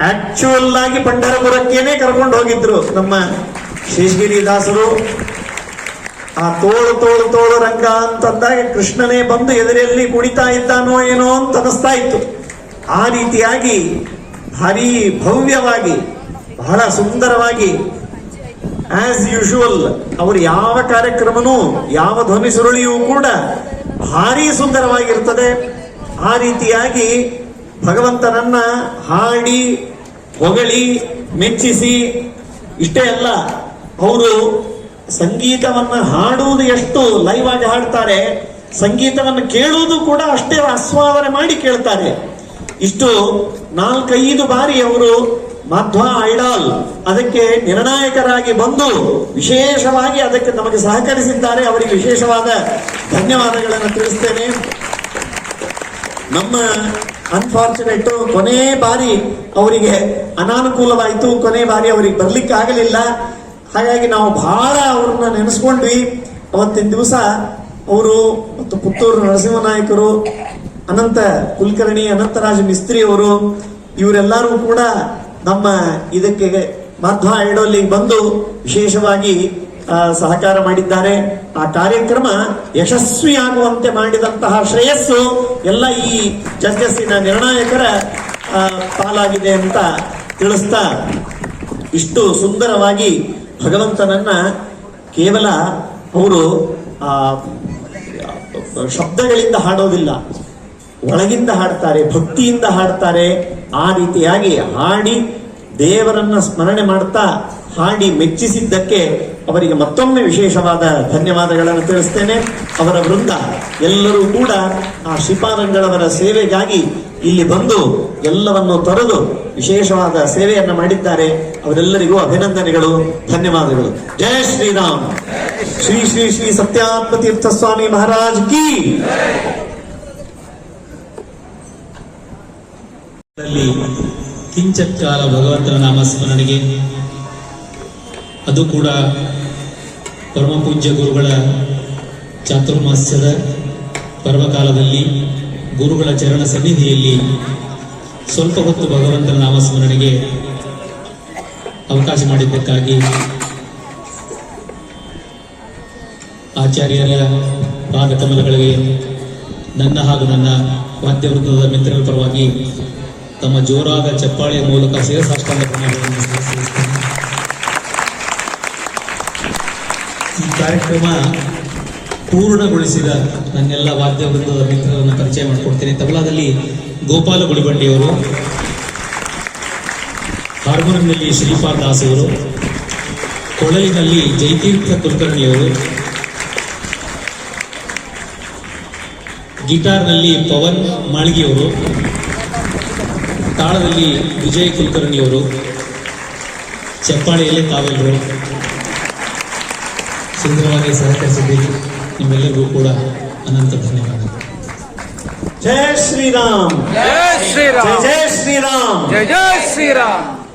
Actual ಆಗಿ ಪಂಡರಪುರಕ್ಕೇನೆ ಕರ್ಕೊಂಡು ಹೋಗಿದ್ರು ನಮ್ಮ ಶೇಷಗಿರಿ ದಾಸರು. ಆ ತೋಳು ತೋಳು ತೋಳು ರಂಗ ಅಂತಂದಾಗ ಕೃಷ್ಣನೇ ಬಂದು ಎದುರಲ್ಲಿ ಕುಣಿತಾ ಇದ್ದಾನೋ ಏನೋ ಅಂತ ಅನಿಸ್ತಾ ಇತ್ತು. ಆ ರೀತಿಯಾಗಿ ಭಾರಿ ಭವ್ಯವಾಗಿ, ಬಹಳ ಸುಂದರವಾಗಿ ಆಸ್ ಯೂಶುವಲ್ ಅವರು ಯಾವ ಕಾರ್ಯಕ್ರಮನೂ, ಯಾವ ಧ್ವನಿ ಸುರುಳಿಯೂ ಕೂಡ ಭಾರಿ ಸುಂದರವಾಗಿರ್ತದೆ. ಆ ರೀತಿಯಾಗಿ ಭಗವಂತನನ್ನ ಹಾಡಿ, ಹೊಗಳಿ, ಮೆಚ್ಚಿಸಿ, ಇಷ್ಟೇ ಅಲ್ಲ, ಅವರು ಸಂಗೀತವನ್ನ ಹಾಡುವುದು ಎಷ್ಟು ಲೈವ್ ಆಗಿ ಹಾಡ್ತಾರೆ, ಸಂಗೀತವನ್ನು ಕೇಳುವುದು ಕೂಡ ಅಷ್ಟೇ ಆಸ್ವಾದನೆ ಮಾಡಿ ಕೇಳ್ತಾರೆ. ಇಷ್ಟು ನಾಲ್ಕೈದು ಬಾರಿ ಅವರು ಮಾಧ್ವ ಐಡಾಲ್ ಅದಕ್ಕೆ ನಿರ್ಣಾಯಕರಾಗಿ ಬಂದು ವಿಶೇಷವಾಗಿ ಅದಕ್ಕೆ ನಮಗೆ ಸಹಕರಿಸಿದ್ದಾರೆ. ಅವರಿಗೆ ವಿಶೇಷವಾದ ಧನ್ಯವಾದಗಳನ್ನು ತಿಳಿಸ್ತೇನೆ. ನಮ್ಮ ಅನ್ಫಾರ್ಚುನೇಟ್ ಕೊನೆ ಬಾರಿ ಅವರಿಗೆ ಅನಾನುಕೂಲವಾಯಿತು, ಕೊನೆ ಬಾರಿ ಅವರಿಗೆ ಬರ್ಲಿಕ್ಕೆ ಆಗಲಿಲ್ಲ. ಹಾಗಾಗಿ ನಾವು ಬಹಳ ಅವ್ರನ್ನ ನೆನೆಸ್ಕೊಂಡ್ವಿ. ಅವತ್ತಿನ ದಿವಸ ಅವರು ಮತ್ತು ಪುತ್ತೂರು ನರಸಿಂಹ ನಾಯಕರು ಅನಂತ ಕುಲಕರ್ಣಿ, ಅನಂತರಾಜ ಮಿಸ್ತ್ರಿ ಅವರು, ಇವರೆಲ್ಲರೂ ಕೂಡ ನಮ್ಮ ಇದಕ್ಕೆ ಮಾಧ್ವ ಐಡೋಲಿಗೆ ಬಂದು ವಿಶೇಷವಾಗಿ ಸಹಕಾರ ಮಾಡಿದ್ದಾರೆ. ಆ ಕಾರ್ಯಕ್ರಮ ಯಶಸ್ವಿಯಾಗುವಂತೆ ಮಾಡಿದಂತಹ ಶ್ರೇಯಸ್ಸು ಎಲ್ಲ ಈ ಜಡ್ಜಸ್ಸಿನ ನಿರ್ಣಾಯಕರ ಪಾಲಾಗಿದೆ ಅಂತ ತಿಳಿಸ್ತಾ ಇಷ್ಟು ಸುಂದರವಾಗಿ ಭಗವಂತನನ್ನ ಕೇವಲ ಅವರು, ಆ, ಶಬ್ದಗಳಿಂದ ಹಾಡೋದಿಲ್ಲ. ಒಳಗಿಂದ ಹಾಡ್ತಾರೆ, ಭಕ್ತಿಯಿಂದ ಹಾಡ್ತಾರೆ, ಆ ರೀತಿಯಾಗಿ ಹಾಡಿ ದೇವರನ್ನ ಸ್ಮರಣೆ ಮಾಡ್ತಾ ಹಾಡಿ ಮೆಚ್ಚಿಸಿದ್ದಕ್ಕೆ ಅವರಿಗೆ ಮತ್ತೊಮ್ಮೆ ವಿಶೇಷವಾದ ಧನ್ಯವಾದಗಳನ್ನು ತಿಳಿಸ್ತೇನೆ. ಅವರ ವೃಂದ ಎಲ್ಲರೂ ಕೂಡ ಆ ಶಿಪಾರಂಗಳವರ ಸೇವೆಗಾಗಿ ಇಲ್ಲಿ ಬಂದು ಎಲ್ಲವನ್ನು ತೊರೆದು ವಿಶೇಷವಾದ ಸೇವೆಯನ್ನು ಮಾಡಿದ್ದಾರೆ. ಅವರೆಲ್ಲರಿಗೂ ಅಭಿನಂದನೆಗಳು, ಧನ್ಯವಾದಗಳು. ಜಯ ಶ್ರೀರಾಮ್. ಶ್ರೀ ಶ್ರೀ ಶ್ರೀ ಸತ್ಯಾತ್ಮ ತೀರ್ಥ ಸ್ವಾಮಿ ಮಹಾರಾಜ್ ಕಿ. ಕಿಂಚತ್ಕಾಲ ಕಿಂಚತ್ ಕಾಲ ಭಗವಂತನ ನಾಮಸ್ಮರಣೆಗೆ ಅದು ಕೂಡ ಪರಮಪೂಜ್ಯ ಗುರುಗಳ ಚಾತುರ್ಮಾಸ್ಯದ ಪರ್ವಕಾಲದಲ್ಲಿ ಗುರುಗಳ ಚರಣ ಸನ್ನಿಧಿಯಲ್ಲಿ ಸ್ವಲ್ಪ ಹೊತ್ತು ಭಗವಂತನ ನಾಮಸ್ಮರಣೆಗೆ ಅವಕಾಶ ಮಾಡಿದ್ದಕ್ಕಾಗಿ ಆಚಾರ್ಯರ ಪಾದ ಕಮಲಗಳಿಗೆ ನನ್ನ ಹಾಗೂ ನನ್ನ ವಾದ್ಯವೃಂದದ ಮಿತ್ರರ ಪರವಾಗಿ ತಮ್ಮ ಜೋರಾದ ಚಪ್ಪಾಳೆಯ ಮೂಲಕ ಶಿರಸಾಷ್ಟಾಂಗ ಈ ಕಾರ್ಯಕ್ರಮ ಪೂರ್ಣಗೊಳಿಸಿದ ನನ್ನೆಲ್ಲ ವಾದ್ಯ ವಾದ್ಯವೃಂದದ ಮಿತ್ರರನ್ನು ಪರಿಚಯ ಮಾಡಿಕೊಡ್ತೀನಿ. ತಬಲಾದಲ್ಲಿ ಗೋಪಾಲ ಗುಳಿಬಂಡಿಯವರು ಹಾರ್ಮೋನಿಯಂನಲ್ಲಿ ಶ್ರೀಪಾದ್ ದಾಸ್ ಅವರು ಕೊಳಲಿನಲ್ಲಿ ಜಯತೀರ್ಥ ಕುಲಕರ್ಣಿಯವರು, ಗಿಟಾರ್ನಲ್ಲಿ ಪವನ್ ಮಾಳ್ಗಿಯವರು, ತಾಳದಲ್ಲಿ ವಿಜಯ್ ಕುಲಕರ್ಣಿಯವರು, ಚಪ್ಪಾಳೆಯಲ್ಲಿ ತಾವೆಲ್ಲರು ಸುಂದರವಾಗಿ ಸಹಕರಿಸಿದ್ದೀರಿ. ನಿಮ್ಮೆಲ್ಲರಿಗೂ ಕೂಡ ಅನಂತ ಧನ್ಯವಾದಗಳು. ಜಯ ಶ್ರೀರಾಮ್. ಜಯ ಶ್ರೀರಾಮ್. ಜಯ ಜಯ ಶ್ರೀರಾಮ್. ಜಯ ಜಯ ಶ್ರೀರಾಮ್.